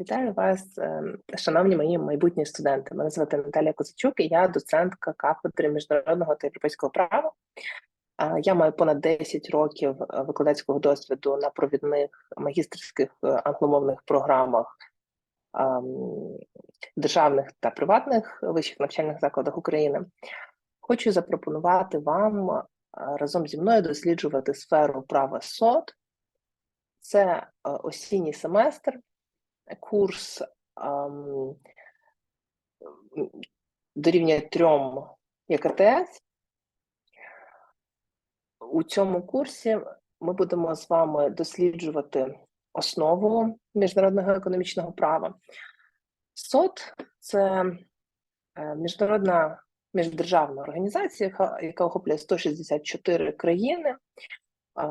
Вітаю вас, е, шановні мої майбутні студенти. Мене звати Наталія Козачук, і я доцентка кафедри міжнародного та європейського права. Я маю понад 10 років е, викладацького досвіду на провідних магістерських е, англомовних програмах державних та приватних вищих навчальних закладах України. Хочу запропонувати вам е, разом зі мною досліджувати сферу права СОД. Це осінній семестр, курс дорівнює трьом ЄКТС. У цьому курсі ми будемо з вами досліджувати основу міжнародного економічного права. СОД це е, міжнародна міждержавна організація, яка, охоплює 164 країни.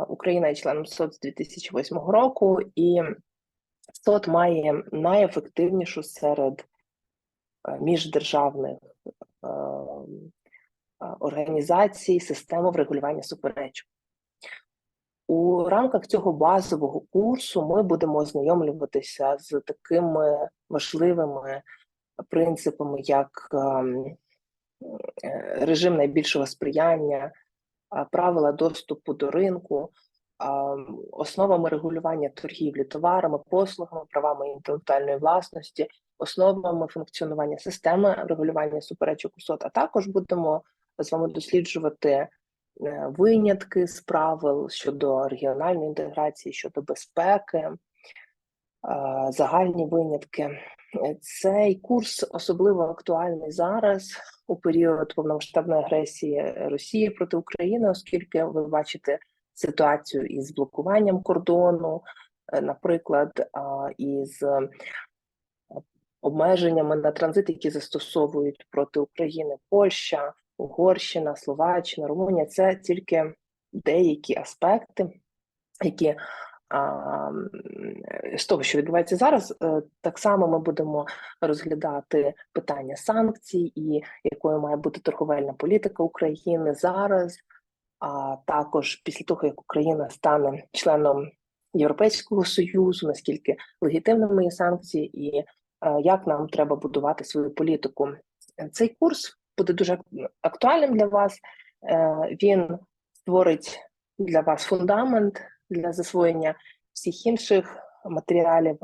Україна є членом СОД з 2008 року, і СОД має найефективнішу серед е, міждержавних е, е, організацій систему врегулювання суперечок. У рамках цього базового курсу ми будемо ознайомлюватися з такими важливими принципами, як ем, режим найбільшого сприяння, правила доступу до ринку, основами регулювання торгівлі товарами, послугами, правами інтелектуальної власності, основами функціонування системи регулювання суперечок у СОТ, а також будемо з вами досліджувати е, винятки з правил щодо регіональної інтеграції, щодо безпеки, загальні винятки. Е, Цей курс особливо актуальний зараз у період повномасштабної агресії Росії проти України, оскільки ви бачите ситуацію із блокуванням кордону, е, наприклад, із е, обмеженнями на транзит, які застосовують проти України Польща, Угорщина, Словаччина, Румунія. Це тільки деякі аспекти, які з того, що відбувається зараз, е, так само ми будемо розглядати питання санкцій і якою має бути торговельна політика України зараз, а також після того, як Україна стане членом Європейського союзу, наскільки легітимними є санкції, і е, як нам треба будувати свою політику. Цей курс буде дуже актуальним для вас. Е, Він створить для вас фундамент для засвоєння всіх інших матеріалів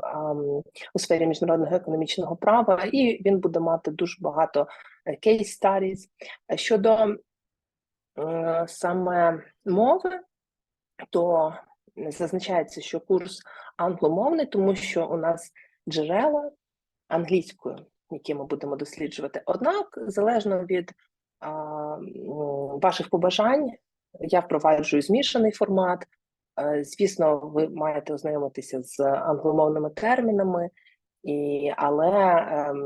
у сфері міжнародного економічного права, і він буде мати дуже багато е. Е, Щодо саме мови, то зазначається, що курс англомовний, тому що у нас джерела англійською, які ми будемо досліджувати. Однак, залежно від а, ваших побажань, я впроваджую змішаний формат. Е, Звісно, ви маєте ознайомитися з англомовними термінами, і, але ем,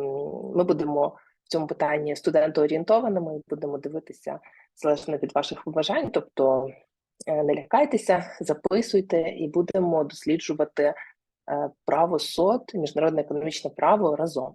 ми будемо в цьому питанні студентоорієнтованими і будемо дивитися залежно від ваших побажань. Тобто е, не лякайтеся, записуйте і будемо досліджувати е, право СОД, міжнародне економічне право разом.